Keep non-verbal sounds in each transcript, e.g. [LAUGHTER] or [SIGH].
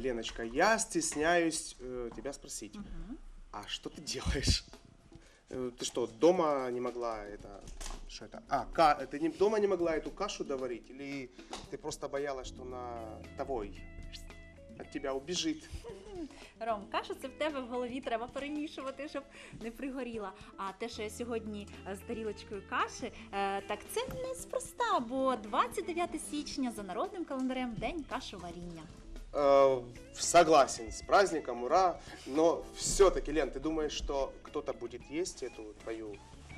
Леночка, я стесняюсь э, тебя спросить, а что ты делаешь? Э, Ты что, дома не могла это... Что это? А, ка, ты не, дома не могла эту кашу доварить? Или ты просто боялась, что на тобой от тебя убежит? Ром, кашу це в тебе в голові треба перемішувати, щоб не пригоріла. А те, що я сьогодні е, з тарілочкою каші, е, так це неспроста, бо 29 січня за народним календарем день кашоваріння. Э, согласен, с праздником, ура! Но все-таки, Лен, ты думаешь, что кто-то будет есть эту твою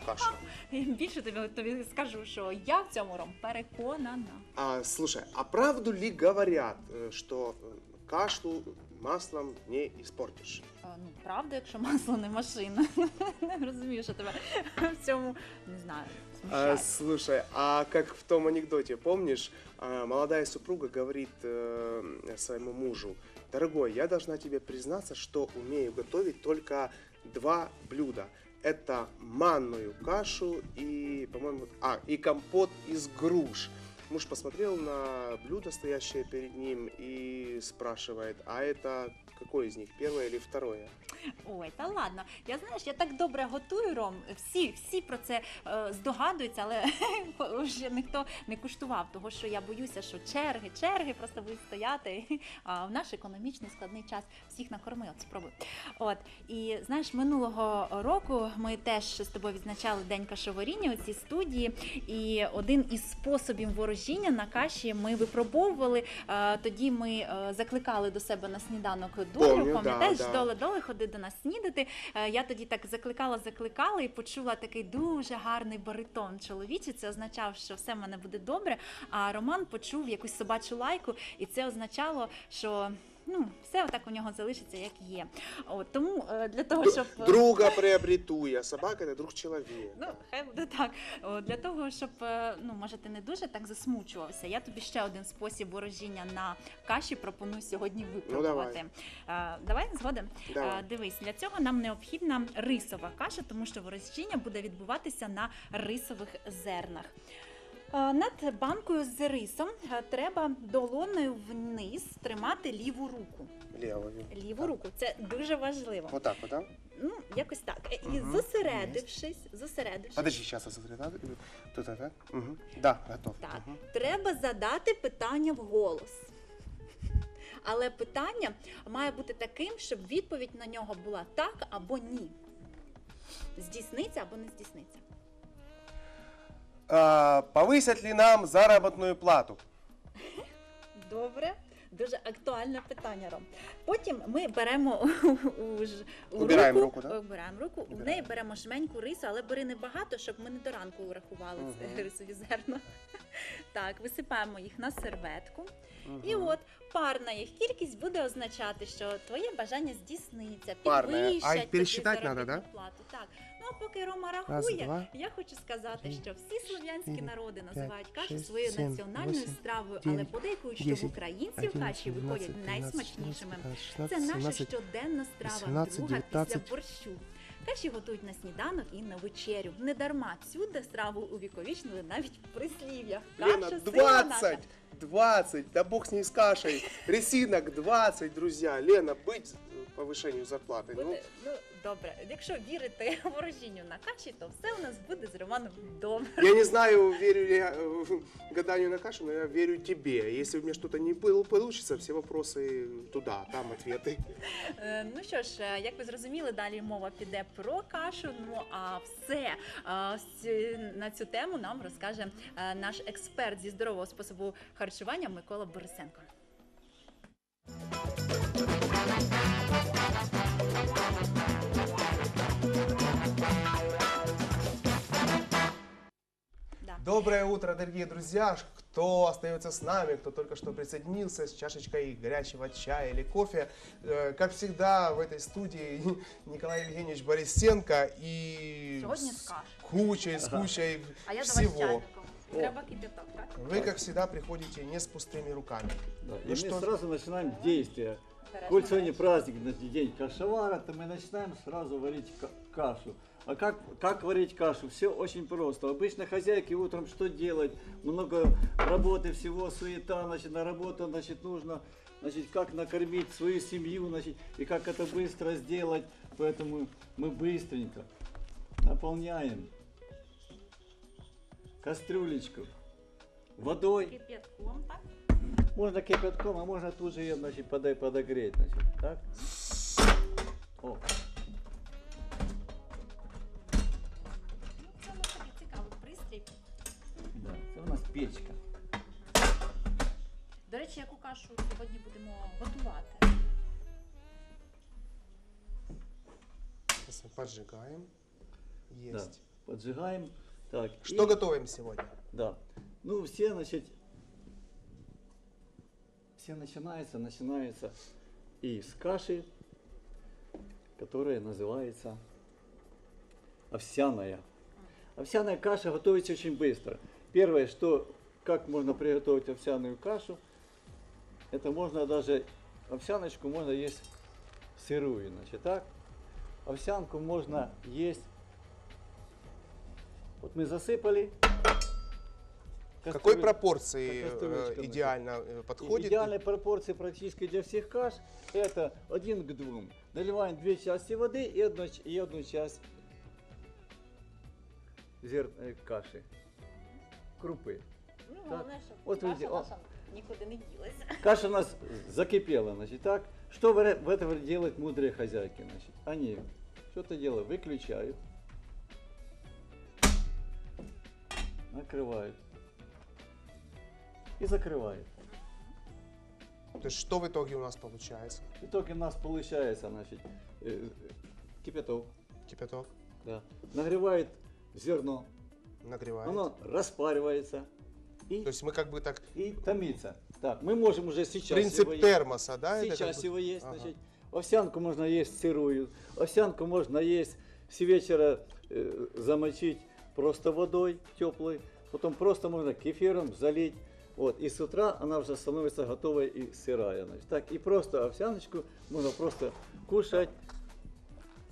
кашу? І Більше тобі, тобі скажу, що я в цьому Ром переконана. А, слушай, а правду ли говорят, э, что э, кашу маслом не испортишь? Е, Ну, правда, якщо масло не машина. Не розумію, що тебе в цьому не знаю. А, слушай, а как в том анекдоте, помнишь, а, молодая супруга говорит э, своему мужу, дорогой, я должна тебе признаться, что умею готовить только два блюда. Это манную кашу и, по-моему, а, и компот из груш. Муж посмотрел на блюдо, стоящее перед ним, и спрашивает, а это какое из них, первое или второе? Ой, та ладно. Я знаєш, я так добре готую ром. Всі, всі про це е, здогадуються, але [LAUGHS] ще ніхто не куштував, того що я боюся, що черги, черги просто будуть стояти. [LAUGHS] А в наш економічний складний час всіх накорми. От спробуй. От і знаєш, минулого року ми теж з тобою відзначали день кашоваріння у цій студії. І один із способів ворожіння на каші ми випробовували. Е, Тоді ми е, закликали до себе на сніданок долю. Помню, да, Пам'ятаєш, да. доле доле ходи до нас снідати. Е, Я тоді так закликала, закликала і почула такий дуже гарний баритон чоловічий. Це означав, що все в мене буде добре. А Роман почув якусь собачу лайку, і це означало, що. Ну, все отак у нього залишиться, як є. От тому е, для того, щоб е, Друга [LAUGHS] приобрету я, собака это друг человека. Ну, хай буде так. О, Для того, щоб е, ну, може, ти не дуже так засмучувався. Я тобі ще один спосіб ворожіння на каші пропоную сьогодні випробувати. давай, давай згоден. Давай. Е, Дивись, для цього нам необхідна рисова каша, тому що ворожіння буде відбуватися на рисових зернах. Е, Над банкою з рисом е, треба долоною вниз тримати ліву руку. Левую. Ліву руку це дуже важливо. Вот так? Ну, якось так. Е, І Мгм, зосередившись, зосередившись, Подожди, сейчас я сосредоточу. Тут это? Мгм. Да, готов. Так, Мгм. треба задати питання вголос. Але питання має бути таким, щоб відповідь на нього була так або ні. Здійсниться або не здійсниться. А, повысят ли нам заработную плату? Добре. Дуже актуальне питання, Ром. Потім ми беремо [LAUGHS] у, ж- у Убираємо руку, руку, да? убираємо руку, у Убираємо. неї беремо жменьку рису, але бери небагато, щоб ми не до ранку урахували Мгм. рисові зерна. [LAUGHS] Так, висипаємо їх на серветку. І Мгм. от парна їх кількість буде означати, що твоє бажання здійсниться, Парна. А підвищать тобі надо, заробітну да? плату. Так. Ну а поки Рома рахує, два, я хочу сказати, три, що всі слов'янські чотири, народи п'ять, називають кашу шість, своєю сім, національною вісім, стравою, але дев'ять, подейкують, що в десять, українців каші виходять найсмачнішими. Це наша щоденна страва, 18, друга 19. після борщу. Каші готують на сніданок і на вечерю. Не дарма цю де страву увіковічнили навіть в прислів'ях. Лена, Каша сила 20! наша. 20! Да бог с ней с кашей! Ресинок 20, друзья! Лена, быть э, повышению зарплаты. Ну, Буде, ну добре, якщо вірити [LAUGHS] ворожінню на каші, то все у нас буде з Романом добре. я не знаю, верю ли я э, в гаданию на кашу, но я верю тебе. Если у меня что-то не пол- получится, все вопросы туда, там ответы. Е, Ну що ж, е, як ви зрозуміли, далі мова піде про кашу. Ну а все е, с- на цю тему нам розкаже е, наш експерт зі здорового способу харчування Микола Борисенко. Доброе утро, дорогие друзья! Кто остается с нами, кто только что присоединился с чашечкой горячего чая или кофе. Э, Как всегда, в этой студии [LAUGHS] Николай Евгеньевич Борисенко и Сегодня с с кашей. кучей, с кучей А я за всего. кипяток, так? Вы, как всегда, приходите не с пустыми руками. Да, Ну и что мы ж. сразу начинаем действие. Коль сегодня праздник, день кашевара, то мы начинаем сразу варить ка- кашу. А как, как варить кашу? Все очень просто. Обычно хозяйки утром что делать? Много работы, всего, суета, значит, на работу, значит, нужно, значит, как накормить свою семью, значит, и как это быстро сделать. Поэтому мы быстренько наполняем кастрюлечку водой. Кип'ятком, так? Можно кипятком, а можно тут же ее значит, подогреть. Значит, так? Поджигаем. Да. Есть. Поджигаем. Так, Что и- готовим сегодня? Да. Ну, все, значит, все начинается, начинается и с каши, которая называется овсяная. Овсяная каша готовится очень быстро. Первое, что, как можно приготовить овсяную кашу, это можно даже, овсяночку можно есть сырую, значит, так Овсянку можно есть, вот мы засыпали. В какой кастрюль- пропорции как э, кастрюлечка, значит. идеально э, подходит? Идеальная пропорция практически для всех каш это один к двум. Наливаем две части воды и одну, ч- и одну часть зер... э, каши. Крупы. Ну, Так. головне, щоб От каша виді- о. наша нікуди не ділася. Каша у нас закипела, значит, так. Что в это делают мудрые хозяйки, значит? Они что-то делают, выключают, накрывают и закрывают. То есть что в итоге у нас получается? В итоге у нас получается, значит, э, кипяток, Кипяток да, нагревает зерно, нагревает. оно распаривается и, То есть мы как бы так... и томится. Так, мы можем уже сейчас Принцип его есть. термоса, да? это как Сейчас бы? его есть, Ага. значит, овсянку можно есть сырую, овсянку можно есть с вечера э, замочить просто водой теплой, потом просто можно кефиром залить, вот, и с утра она уже становится готовая и сырая, значит, так, и просто овсяночку можно просто кушать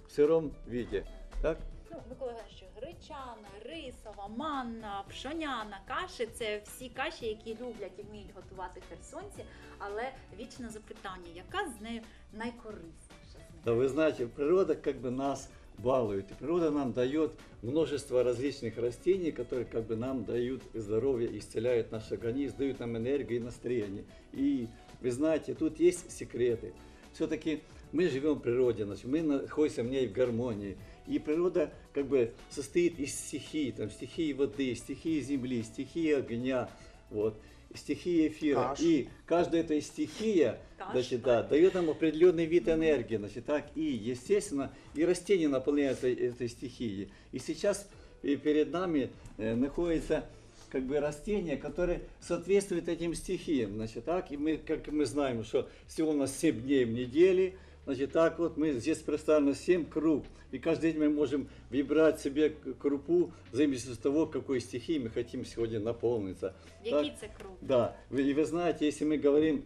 в сыром виде, так, Ну, Микола Іванович, гречана, рисова, манна, пшоняна каші це всі каші, які люблять і вміють готувати херсонці, але вічне запитання, яка з нею найкорисніша з них? Да вы знаете, природа как бы нас балует. И природа нам дает множество различных растений, которые как бы нам дают здоровье, исцеляют наш организм, дают нам энергию и настроение. И вы знаете, тут есть секреты. Все-таки мы живем в природе, значит, мы находимся в ней в гармонии. И природа как бы состоит из стихий, там, стихии воды, стихии земли, стихии огня, вот, стихии эфира. Каш. И каждая эта стихия Каш. значит, да, дает нам определенный вид энергии, значит, так, и, естественно, и растения наполняют этой, этой стихией. И сейчас э, перед нами э, находится как бы растение, которое соответствует этим стихиям, значит, так, и мы, как мы знаем, что всего у нас 7 дней в неделе, значит, так вот, мы здесь представлено 7 круг, и каждый день мы можем выбирать себе крупу, в зависимости от того, какой стихией мы хотим сегодня наполниться. Це круг? Да, и вы знаете, если мы говорим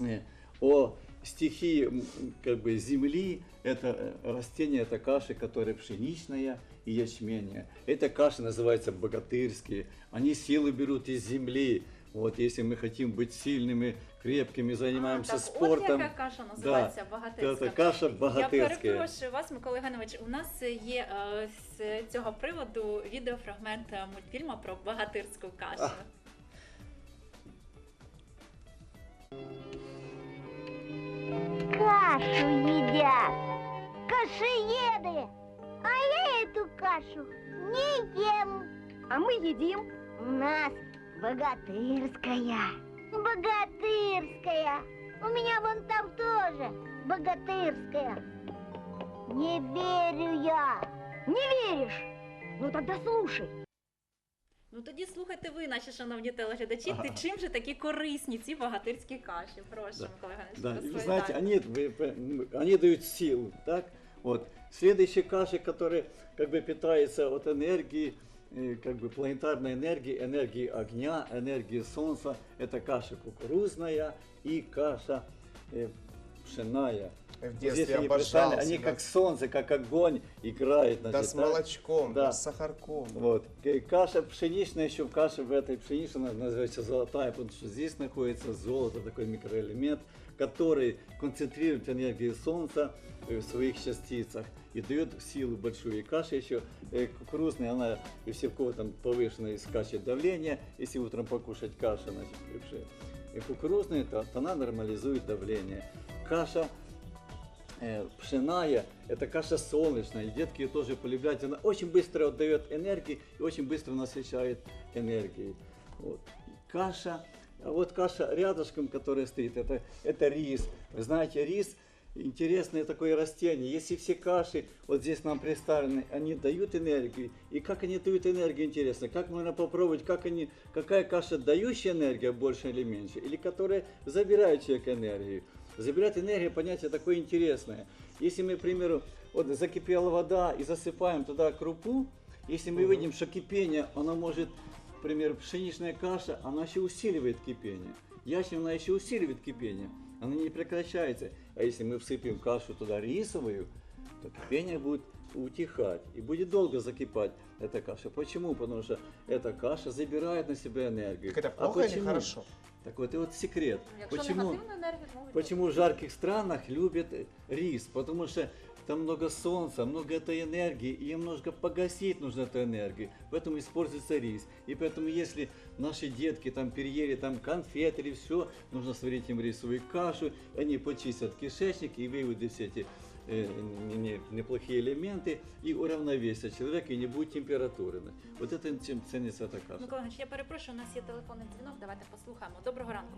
э, о стихии как бы земли, это э, растение, это каши, которые пшеничная и ячменная. Эта каша называется богатырские. Они силы берут из земли. Вот, если мы хотим быть сильными, крепкими, занимаемся а, так, спортом. От яка каша називається Да, багатирська. это каша Я богатырская. перепрошую вас, Микола Іванович. У нас є е, з цього приводу відеофрагмент е, мультфільму про багатирську кашу. А. Кашу едят. Кашееды. А я эту кашу не ем. А мы едим. У нас богатырская. Богатырская. У меня вон там тоже богатырская. Не верю я. Не веришь? Ну тогда слушай. Ну тоді слухайте ви, наші шановні телеглядачі, ти чим же такі корисні ці багатирські каші? Прошу, Да. Микола Іванович, Да, и вы розповідайте. знаете, они, вы п- м, они дают силу, так? Вот. Следующие каши, которые как бы питаются от энергии, э, как бы планетарной энергии, энергии огня, энергии солнца, это каша кукурузная и каша э, пшеная. В детстве если они обожал Они как солнце, как огонь играют. Да значит, с так? молочком, Да. да с сахарком. Вот. К- Каша пшеничная, еще каша в этой пшеничной она называется золотая, потому что здесь находится золото, такой микроэлемент, который концентрирует энергию солнца э, в своих частицах и дает силу большую. И каша еще э, кукурузная, она, если у кого там повышенное скачет давление, если утром покушать кашу, значит, и пше- и кукурузная, то, то она нормализует давление. Каша э, пшеная, это каша солнечная, и детки ее тоже полюбляют. Она очень быстро отдает энергии и очень быстро насыщает энергией. Вот. Каша, а вот каша рядышком, которая стоит, это, это рис. Вы знаете, рис интересное такое растение. Если все каши вот здесь нам представлены, они дают энергию. И как они дают энергию, интересно. Как можно попробовать, как они, какая каша дающая энергию больше или меньше, или которая забирает человек энергию. Забирать энергию, понятие такое интересное. Если мы, к примеру, вот закипела вода и засыпаем туда крупу, если мы видим, что кипение, оно может, к примеру, пшеничная каша, она еще усиливает кипение. Ячневая она еще усиливает кипение, она не прекращается. А если мы всыпем кашу туда рисовую, то кипение будет утихать и будет долго закипать эта каша. Почему? Потому что эта каша забирает на себя энергию. Так это А плохо или почему? хорошо? Так вот и вот секрет. Якщо Почему? Почему в жарких странах любят рис? Потому что там много солнца, много этой энергии, и им немножко погасить нужно эту энергию. Поэтому используется рис. И поэтому, если наши детки там переели там конфет или все, нужно сварить им рисовую кашу, они почистят кишечник и выведут все эти э, не- не- неплохие элементы и уравновесят человека, и не будет температуры. Вот это чем ценится эта каша. Микола Іванович, я перепрошую, у нас є телефонний дзвінок, давайте послухаємо. Доброго ранку.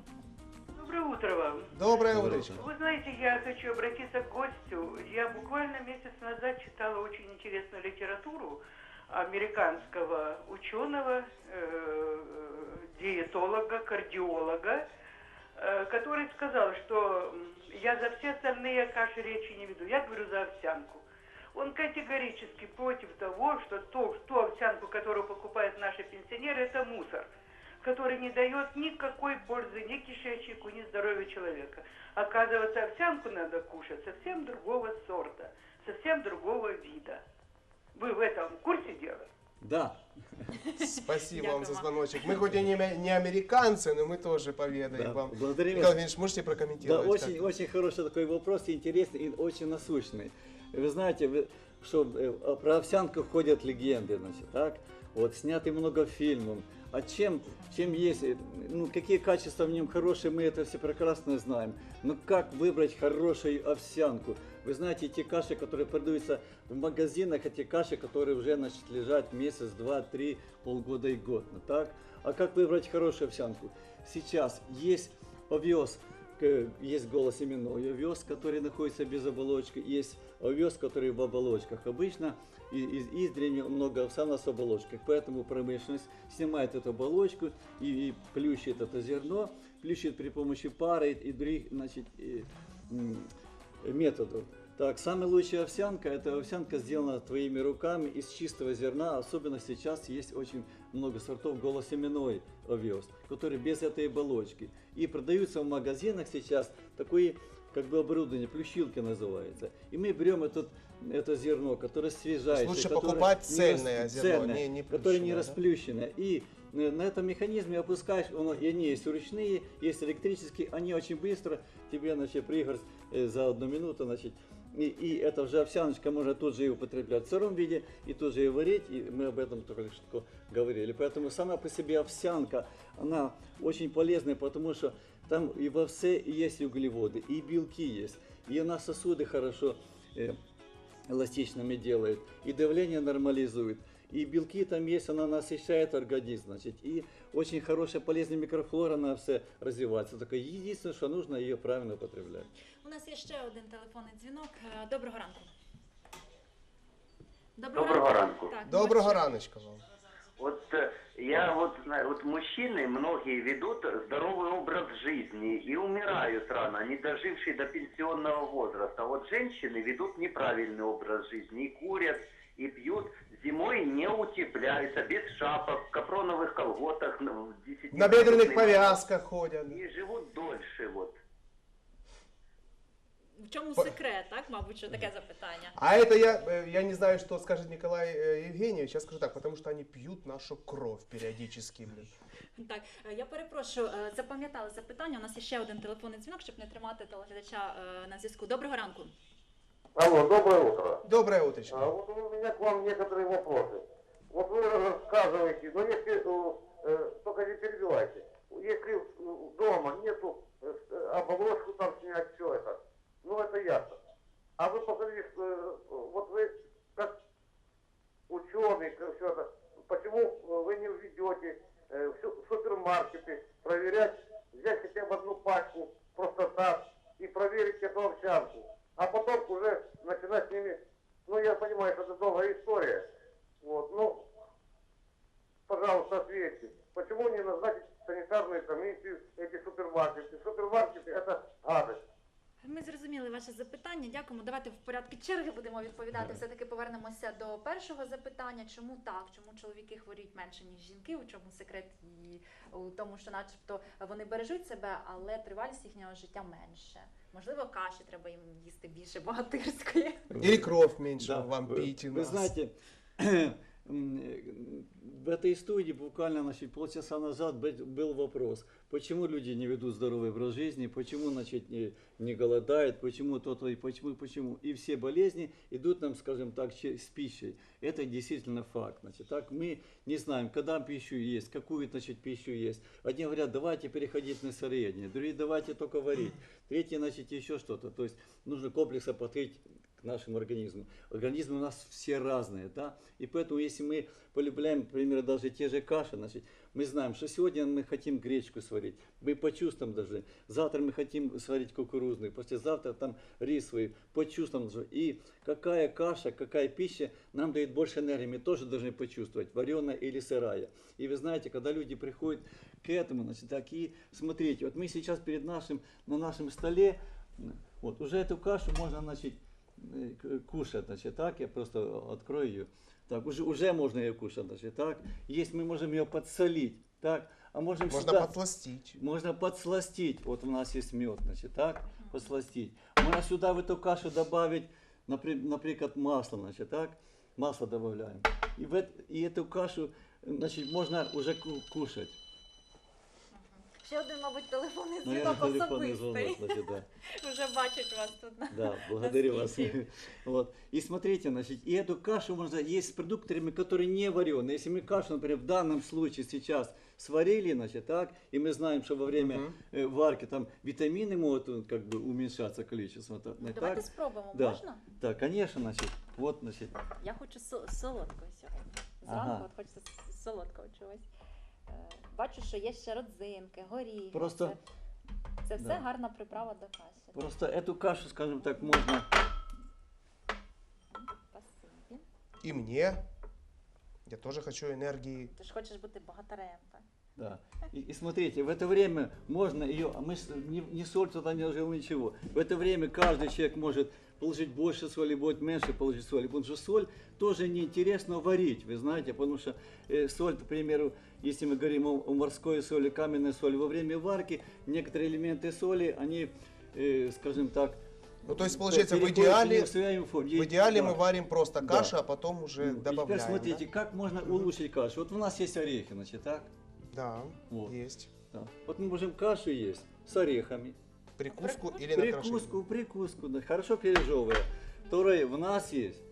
Доброе утро вам. Доброе утречко. Вы знаете, я хочу обратиться к гостю. Я буквально месяц назад читала очень интересную литературу американского ученого, э, диетолога, кардиолога, э, который сказал, что я за все остальные каши речи не веду. Я говорю за овсянку. Он категорически против того, что то, ту овсянку, которую покупают наши пенсионеры, это мусор который не дает никакой пользы ни кишечнику, ни здоровью человека. Оказывается, овсянку надо кушать совсем другого сорта, совсем другого вида. Вы в этом курсе дела? Да. Спасибо вам за звоночек. Мы хоть и не, аме- не американцы, но мы тоже поведаем Да. вам. Благодарим вас. Ильич, можете Да, прокомментировать? очень, как? очень хороший такой вопрос, интересный и очень насущный. Вы знаете, что э, про овсянку ходят легенды, значит, так? Вот сняты много фильмов. А чем, чем есть, ну, какие качества в нем хорошие, мы это все прекрасно знаем. Но как выбрать хорошую овсянку? Вы знаете, те каши, которые продаются в магазинах, эти каши, которые уже, значит, лежат месяц, два, три, полгода и год, ну, так? А как выбрать хорошую овсянку? Сейчас есть овес, к- есть голосеменной овес, который находится без оболочки, есть овес, который в оболочках. Обычно из, издревле много овса с оболочках, поэтому промышленность снимает эту оболочку и, и плющит это зерно, плющит при помощи пары и других значит, и, методов. Так, самая лучшая овсянка, это овсянка сделана твоими руками из чистого зерна, особенно сейчас есть очень много сортов голосеменной овес, который без этой оболочки. И продаются в магазинах сейчас такое как бы оборудование, плющилки называется. И мы берем этот, это зерно, которое свежайшее. лучше покупать цельное зерно, цельное, не- не которое не плющенное, да? расплющенное. И э, на этом механизме опускаешь, оно, и они есть ручные, есть электрические, они очень быстро тебе, значит, пригорсть э, за одну минуту, значит, и, и эта уже овсяночка можно тут же и употреблять в сыром виде, и тут же и варить, и мы об этом только что говорили. Поэтому сама по себе овсянка, она очень полезная, потому что там и во овсе и есть углеводы, и белки есть, и она сосуды хорошо э, эластичными делает, и давление нормализует, и белки там есть, она насыщает организм, значит, и очень хорошая полезная микрофлора на все развивается. Только единственное, что нужно ее правильно употреблять. У нас є ще один телефонний дзвінок. Е, Доброго ранку. Доброго ранку. Так, Доброго бачу. раночка вам. Вот э, я вот знаю, вот мужчины многие ведут здоровый образ жизни и умирают рано, не дожившие до пенсионного возраста. Вот женщины ведут неправильный образ жизни и курят, и пьют, зимой не утепляются, без шапок, в капроновых колготах, в десяти- На бедренных повязках ходят. И живут дольше вот. в чому По- секрет, так? Мабуть, що таке запитання. А это я, э, я не знаю, что скажет Николай э, Евгеньевич. Я скажу так, потому что они пьют нашу кровь периодически. блин. Так, е, я перепрошую, е, запам'ятали запитання. У нас є ще один телефонний дзвінок, щоб не тримати телеглядача е, на зв'язку. Доброго ранку. Алло, доброе утро. Доброе утречко. А, вот у меня к вам некоторые вопросы. Вот вы рассказываете, но если, э, э, только не перебивайте, если дома нету э, э, обложку там снять, все это, ну это ясно. А вы посмотрите, э, вот вы как ученый, все это, почему вы не введете в су- супермаркеты проверять, взять хотя бы одну пачку просто так и проверить эту овсянку, а потом уже начинать с ними, ну я понимаю, что это долгая история, вот, ну, пожалуйста, ответьте, почему не назначить санитарную комиссию эти супермаркеты? Супермаркеты это гадость. Ми зрозуміли ваше запитання. Дякуємо. Давайте в порядку черги будемо відповідати. Все таки повернемося до першого запитання. Чому так? Чому чоловіки хворіють менше ніж жінки? У чому секрет і у тому, що, начебто, вони бережуть себе, але тривалість їхнього життя менше. Можливо, каші треба їм їсти більше богатирської. Или кровь меньше Да. вам Вы- пить. у Вы нас. знаете, м, в этой студии буквально значит, полчаса назад бы- был вопрос, почему люди не ведут здоровый образ жизни, почему значит, не, не голодают, почему то-то и почему, почему. И все болезни идут нам, скажем так, с пищей. Это действительно факт. Значит, так мы не знаем, когда пищу есть, какую значит, пищу есть. Одни говорят, давайте переходить на сыроедение, другие давайте только варить, третьи, значит, еще что-то. То есть нужно комплексно подходить нашему организму. Организмы у нас все разные, да, и поэтому если мы полюбляем, например, даже те же каши, значит, мы знаем, что сегодня мы хотим гречку сварить, мы почувствуем даже, завтра мы хотим сварить кукурузный, послезавтра там рисовый, почувствуем даже, и какая каша, какая пища нам дает больше энергии, мы тоже должны почувствовать, вареная или сырая. И вы знаете, когда люди приходят к этому, значит, так и смотрите, вот мы сейчас перед нашим, на нашем столе, вот, уже эту кашу можно, значит, к- кушать, значит, так, я просто открою ее. Так, уже, уже можно ее кушать, значит, так. Есть, мы можем ее подсолить, так, а можем Можно сюда- подсластить. можно подсластить. Вот у нас есть мед, значит, так, подсластить. Можно сюда в эту кашу добавить, напри- например, масло, значит, так, масло добавляем. И, в эт- и эту кашу, значит, можно уже ку- кушать. Ще один, мабуть, телефонний Наверное, дзвінок телефонный особистий. звонок, значит, да. [LAUGHS] Вже бачать вас тут. на- Да, благодарю вас. свете. Вот. И смотрите, значит, и эту кашу можно есть с продуктами, которые не вареные. Если мы кашу, например, в данном случае сейчас сварили, значит, так, и мы знаем, что во время Мгм. э, варки там витамины могут э, как бы уменьшаться количество. так, Ну, так? давайте спробуємо, Да. можна? Да, конечно, значит, вот, значит, Я хочу со- солодкого сьогодні. Зранку Ага. от хочеться с- солодкого чогось. Е, Бачу, що є ще родзинки, горіхи. Просто- Це, це все Да. гарна приправа до каші. просто эту кашу, скажем так, можно, Спасибі. И мне. Я тоже хочу энергии. Ти ж хочеш бути богатарем, так? да. И, и смотрите, в это время можно ее, а мы с- не, не соль туда не ложил ничего. В это время каждый человек может положить больше соли, будет меньше положить соли. Потому что соль тоже неинтересно варить, вы знаете, потому что э, соль, к примеру, если мы говорим о, о морской соли, каменной соли, во время варки некоторые элементы соли, они, э, скажем так, Ну, то есть, получается, в идеале, в идеале Да. мы варим просто Да. кашу, а потом уже Ну, и теперь добавляем. смотрите, как можно улучшить кашу. Вот у нас есть орехи, значит, так? Да, Вот. да есть. Да. Вот мы можем кашу есть с орехами. Прикуску или на Прикуску, прикуску, да, хорошо пережевывая. Второе, в нас есть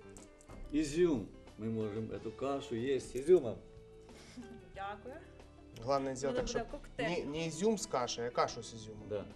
изюм. Мы можем эту кашу есть с изюмом. Дякую. Главное сделать так, Буде чтобы коктейль. не, не изюм с кашей, а кашу с изюмом. Да.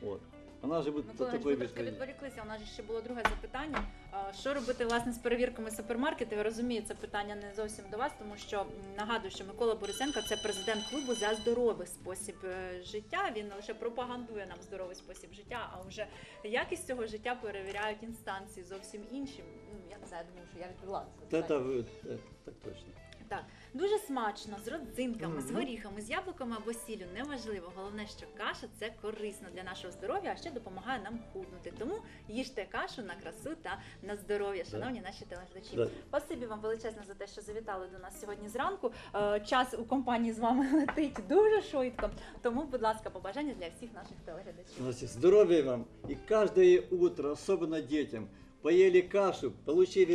Вот. Она же будет Микола, такой ми відволіклися. У нас ще було друге запитання. А, Що робити власне з перевірками супермаркетів? Я розумію, це питання не зовсім до вас, тому що м, нагадую, що Микола Борисенко це президент клубу за здоровий спосіб е, життя. Він лише пропагандує нам здоровий спосіб життя, а вже якість цього життя перевіряють інстанції зовсім інші. Ну, Я не знаю, думаю, що я відповіла на це питання. вы- да, так точно. Так, дуже смачно, з родзинками, з горіхами, з яблуками або сіллю. Неважливо. Головне, що каша це корисно для нашого здоров'я, а ще допомагає нам худнути. Тому їжте кашу на красу та на здоров'я, шановні наші телеглядачі. Да. Спасибі вам величезне за те, що завітали до нас сьогодні зранку. Е, Час у компанії з вами [LAUGHS] летить дуже швидко. Тому, будь ласка, побажання для всіх наших телеглядачів. Значит, здоровья вам. И каждое утро, особенно детям, поели кашу, получили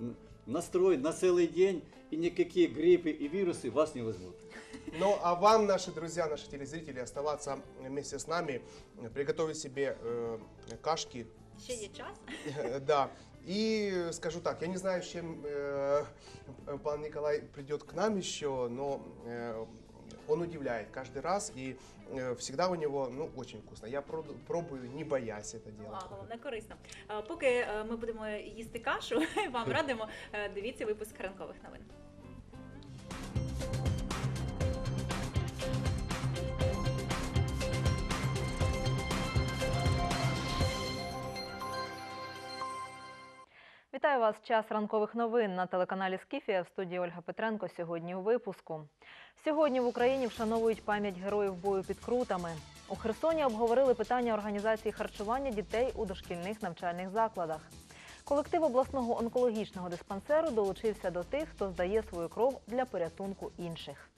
м, настрой на целый день, и никакие гриппы и вирусы вас не возьмут. Ну, а вам, наши друзья, наши телезрители, оставаться вместе с нами, приготовить себе э, кашки, Ще є час. Э, Да. И скажу так, я не знаю, с чем э, пан Николай придет к нам еще, но э, он удивляет каждый раз, и э, всегда у него, ну, очень вкусно. Я проду- пробую, не боясь это А, делать. головне корисно. Е, Поки е, ми будемо їсти кашу, [LAUGHS] вам [LAUGHS] радимо е, дивіться випуск ранкових новин. Вітаю вас. Час ранкових новин на телеканалі Скіфія в студії Ольга Петренко. Сьогодні у випуску. Сьогодні в Україні вшановують пам'ять героїв бою під крутами. У Херсоні обговорили питання організації харчування дітей у дошкільних навчальних закладах. Колектив обласного онкологічного диспансеру долучився до тих, хто здає свою кров для порятунку інших.